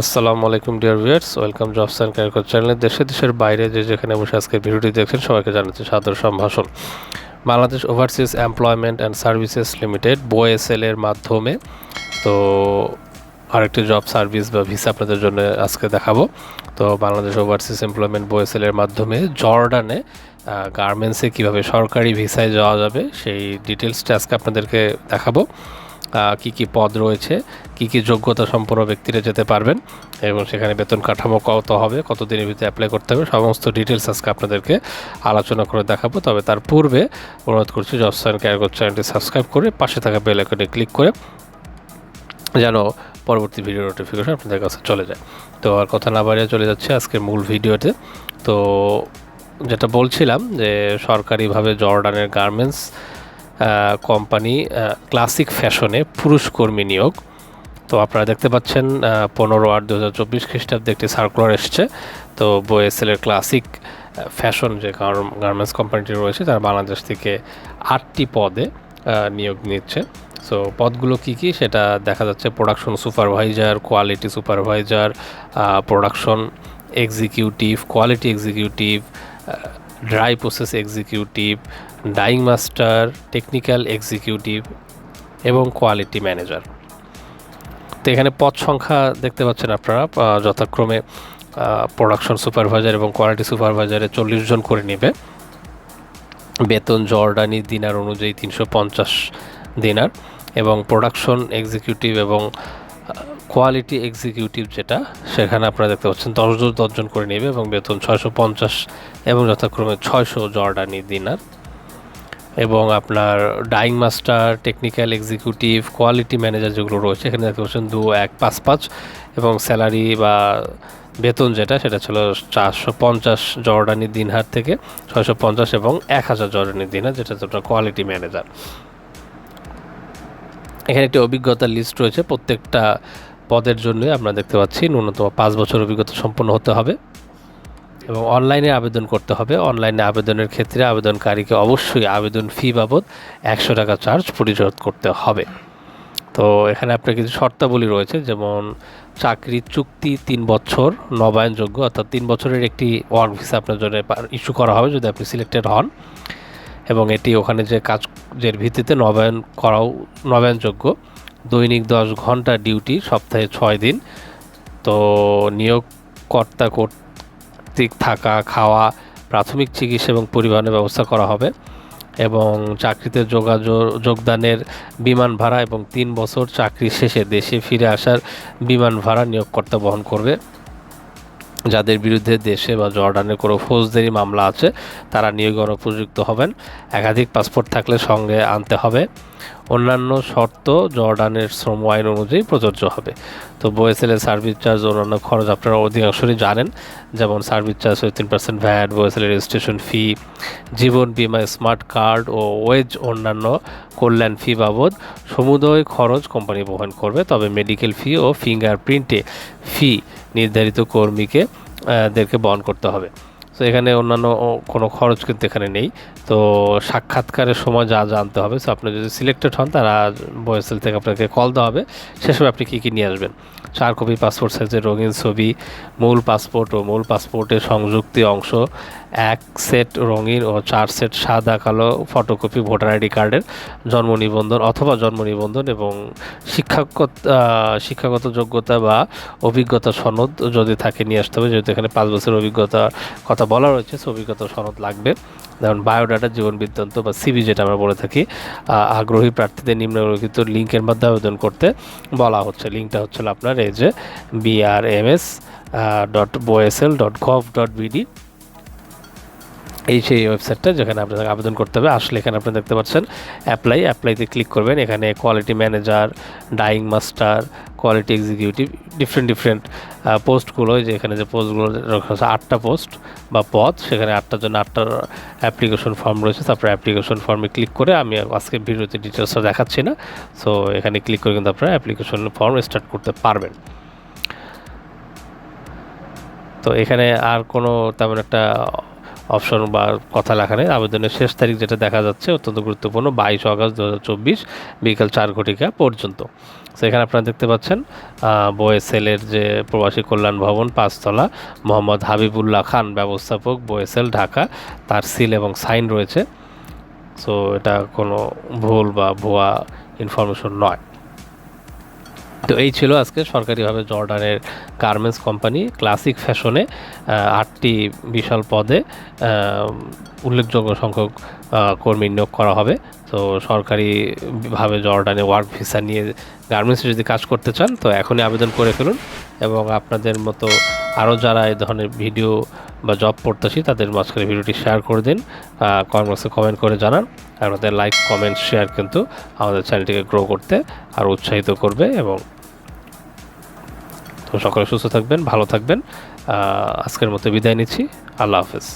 আসসালামু আলাইকুম dear viewers welcome jobs and career চ্যানেলে দেশে দেশের বাইরে যে যেখানে বসে আজকে ভিডিওটি দেখছেন, সবাইকে জানাচ্ছি সাদর সম্ভাষণ। Bangladesh overseas employment and services limited BOESL এর মাধ্যমে। তো আরেকটি জব সার্ভিস বা ভিসা আপনাদের জন্য আজকে দেখাবো। তো বাংলাদেশ ওভারসিজ এমপ্লয়মেন্ট বোএসএল এর মাধ্যমে জর্ডানে গার্মেন্টসে কীভাবে সরকারি ভিসায় যাওয়া যাবে, সেই ডিটেলসটা আজকে আপনাদেরকে দেখাবো। কি কি পদ রয়েছে, কি কি যোগ্যতা সম্পন্ন ব্যক্তিরা যেতে পারবেন, এবং সেখানে বেতন কাঠামো কত হবে কত দিনের ভিতরে অ্যাপ্লাই করতে হবে, সমস্ত ডিটেলস আজকে আপনাদেরকে আলোচনা করে দেখাবো। তবে তার পূর্বে অনুরোধ করছি জবসান ক্যারগর চ্যানেলটি সাবস্ক্রাইব করে পাশে থাকা বেল আইকনে ক্লিক করে যেন পরবর্তী ভিডিও নোটিফিকেশন আপনাদের কাছে চলে যায়। তো আর কথা না বাড়িয়ে চলে যাচ্ছে আজকের মূল ভিডিওতে তো। যেটা বলছিলাম যে সরকারিভাবে জর্ডানের গার্মেন্টস কোম্পানি ক্লাসিক ফ্যাশনে পুরুষ কর্মী নিয়োগ। তো আপনারা দেখতে পাচ্ছেন পনেরো আট দু হাজার চব্বিশ খ্রিস্টাব্দে একটি সার্কুলার এসছে। তো বোয়েসেলের ক্লাসিক ফ্যাশন যে গার্মেন্টস কোম্পানিটি রয়েছে, তারা বাংলাদেশ থেকে আটটি পদে নিয়োগ নিচ্ছে। সো পদগুলো কি কি? সেটা দেখা যাচ্ছে production supervisor quality supervisor production executive quality executive dry process executive dyeing master technical executive এবং কোয়ালিটি ম্যানেজার তো এখানে পদ সংখ্যা দেখতে পাচ্ছেন আপনারা যথাক্রমে প্রোডাকশন সুপারভাইজার এবং কোয়ালিটি সুপারভাইজারে চল্লিশ জন করে নেবে। বেতন জর্ডানি দিনার অনুযায়ী তিনশো পঞ্চাশ দিনার এবং প্রোডাকশন এক্সিকিউটিভ এবং কোয়ালিটি এক্সিকিউটিভ যেটা, সেখানে আপনারা দেখতে পাচ্ছেন দশজন দশজন করে নেবে এবং বেতন ছয়শো পঞ্চাশ এবং যথাক্রমে ছয়শো জর্ডানি দিনার। এবং আপনার dyeing master technical executive quality manager যেগুলো রয়েছে, এখানে দেখতে পাচ্ছেন দু, এক, পাঁচ পাঁচ এবং স্যালারি বা বেতন যেটা, সেটা ছিল চারশো পঞ্চাশ জর্ডানি দিনহার থেকে ছয়শো পঞ্চাশ এবং এক হাজার জর্ডানি দিনহার যেটা আপনার কোয়ালিটি ম্যানেজার এখানে একটি অভিজ্ঞতার লিস্ট রয়েছে, প্রত্যেকটা পদের জন্য আমরা দেখতে পাচ্ছি, ন্যূনতম পাঁচ বছর অভিজ্ঞতা সম্পন্ন হতে হবে। এবং অনলাইনে আবেদন করতে হবে। অনলাইনে আবেদনের ক্ষেত্রে আবেদনকারীকে অবশ্যই আবেদন ফি বাবদ একশো টাকা চার্জ পরিশোধ করতে হবে। তো এখানে আপনার কিছু শর্তাবলী রয়েছে, যেমন চাকরির চুক্তি তিন বছর, নবায়নযোগ্য, অর্থাৎ তিন বছরের একটি ওয়ার্ক ভিসা আপনার জন্য ইস্যু করা হবে যদি আপনি সিলেক্টেড হন। এবং এটি ওখানে যে কাজের ভিত্তিতে নবায়ন করাও, নবায়নযোগ্য। দৈনিক দশ ঘণ্টা ডিউটি, সপ্তাহে ছয় দিন। তো নিয়োগকর্তা কর্তৃক থাকা, খাওয়া, প্রাথমিক চিকিৎসা এবং পরিবহনের ব্যবস্থা করা হবে এবং চাকরিতে যোগাযোগ, যোগদানের বিমান ভাড়া এবং তিন বছর চাকরি শেষে দেশে ফিরে আসার বিমান ভাড়া নিয়োগকর্তা বহন করবে। যাদের বিরুদ্ধে দেশে বা জর্ডানে কোনো ফৌজদারি মামলা আছে, তারা নিয়োগের উপযুক্ত হবেন। একাধিক পাসপোর্ট থাকলে সঙ্গে আনতে হবে। অন্যান্য শর্ত জর্ডানের শ্রম আইন অনুযায়ী প্রযোজ্য হবে। তো বোয়েসেলের সার্ভিস চার্জ অন্যান্য খরচ আপনারা অধিকাংশই জানেন, যেমন সার্ভিস চার্জ তিন পার্সেন্ট ভ্যাট বোয়েসেলের রেজিস্ট্রেশন ফি জীবন বিমা স্মার্ট কার্ড ও ওয়েজ অন্যান্য কল্যাণ ফি বাবদ সমুদয় খরচ কোম্পানি বহন করবে। তবে মেডিকেল ফি ও ফিঙ্গার প্রিন্টে ফি নির্ধারিত কর্মীকে দেরকে বহন করতে হবে। তো এখানে অন্যান্য কোনো খরচ কিন্তু এখানে নেই। তো সাক্ষাৎকারের সময় যা জানতে হবে সো আপনি যদি সিলেক্টেড হন, তারা বয়সেল থেকে আপনাকে কল দেওয়া হবে। সেসব আপনি কী কী নিয়ে আসবেন? চার কপি পাসপোর্ট সাইজের রঙিন ছবি, মূল পাসপোর্ট ও মূল পাসপোর্টের সংযুক্তি অংশ এক সেট রঙিন ও চার সেট সাদা কালো ফটোকপি ভোটার আইডি কার্ডের জন্ম নিবন্ধন অথবা জন্ম নিবন্ধন এবং শিক্ষাগত শিক্ষাগত যোগ্যতা বা অভিজ্ঞতা সনদ যদি থাকে নিয়ে আসতে হবে, যেহেতু এখানে পাঁচ বছর অভিজ্ঞতা কথা বলা রয়েছে সে অভিজ্ঞতা সনদ লাগবে। যেমন বায়োডাটা জীবন বৃত্তান্ত বা সিবি যেটা আমরা বলে থাকি আগ্রহী প্রার্থীদের নিম্নলিখিত লিঙ্কের মাধ্যমে আবেদন করতে বলা হচ্ছে। লিঙ্কটা হচ্ছে আপনার এই যে BRMS dot BOESL dot gov dot BD এই সেই ওয়েবসাইটটা যেখানে আপনাদের আবেদন করতে হবে। আসলে এখানে আপনি দেখতে পাচ্ছেন অ্যাপ্লাই অ্যাপ্লাইতে ক্লিক করবেন। এখানে quality manager dyeing master quality executive different different পোস্টগুলো যে এখানে যে পোস্টগুলো রাখা আছে আটটা পোস্ট বা পদ। সেখানে আটটার জন্য আটটার অ্যাপ্লিকেশন ফর্ম রয়েছে। তারপরে অ্যাপ্লিকেশন ফর্মে ক্লিক করে আমি আজকে ভিডিওতে ডিটেলসটা দেখাচ্ছি না। সো এখানে ক্লিক করে কিন্তু আপনারা অ্যাপ্লিকেশন ফর্ম স্টার্ট করতে পারবেন। তো এখানে আর কোনো তেমন একটা অপশন বা কথা লেখা নেই। আবেদনের শেষ তারিখ যেটা দেখা যাচ্ছে অত্যন্ত গুরুত্বপূর্ণ, বাইশ আগস্ট দু বিকাল চার ঘটিকা পর্যন্ত। সেখানে আপনারা দেখতে পাচ্ছেন বোয়েসেলের যে প্রবাসী কল্যাণ ভবন, পাঁচতলা, মোহাম্মদ হাবিবুল্লাহ খান ব্যবস্থাপক বোয়েসেল ঢাকা, তার সিল এবং সাইন রয়েছে। সো এটা কোনো ভুল বা ভুয়া ইনফরমেশন নয়। তো এই ছিল আজকে সরকারিভাবে জর্ডানের গার্মেন্টস কোম্পানি ক্লাসিক ফ্যাশনে আটটি বিশাল পদে উল্লেখযোগ্য সংখ্যক কর্মী নিয়োগ করা হবে। তো সরকারিভাবে জর্ডানে ওয়ার্ক ভিসা নিয়ে গার্মেন্টসে যদি কাজ করতে চান, তো এখনই আবেদন করে ফেলুন এবং আপনাদের মতো আরও যারা এই ধরনের ভিডিও বা জব প্রত্যাশী তাদের মাঝখানে ভিডিওটি শেয়ার করে দিন কমেন্ট বক্সে কমেন্ট করে জানান। আপনাদের লাইক কমেন্ট শেয়ার কিন্তু আমাদের চ্যানেলটিকে গ্রো করতে আরও উৎসাহিত করবে এবং তো সকলে সুস্থ থাকবেন, ভালো থাকবেন। আজকের মতো বিদায় নিচ্ছি। আল্লাহ হাফেজ।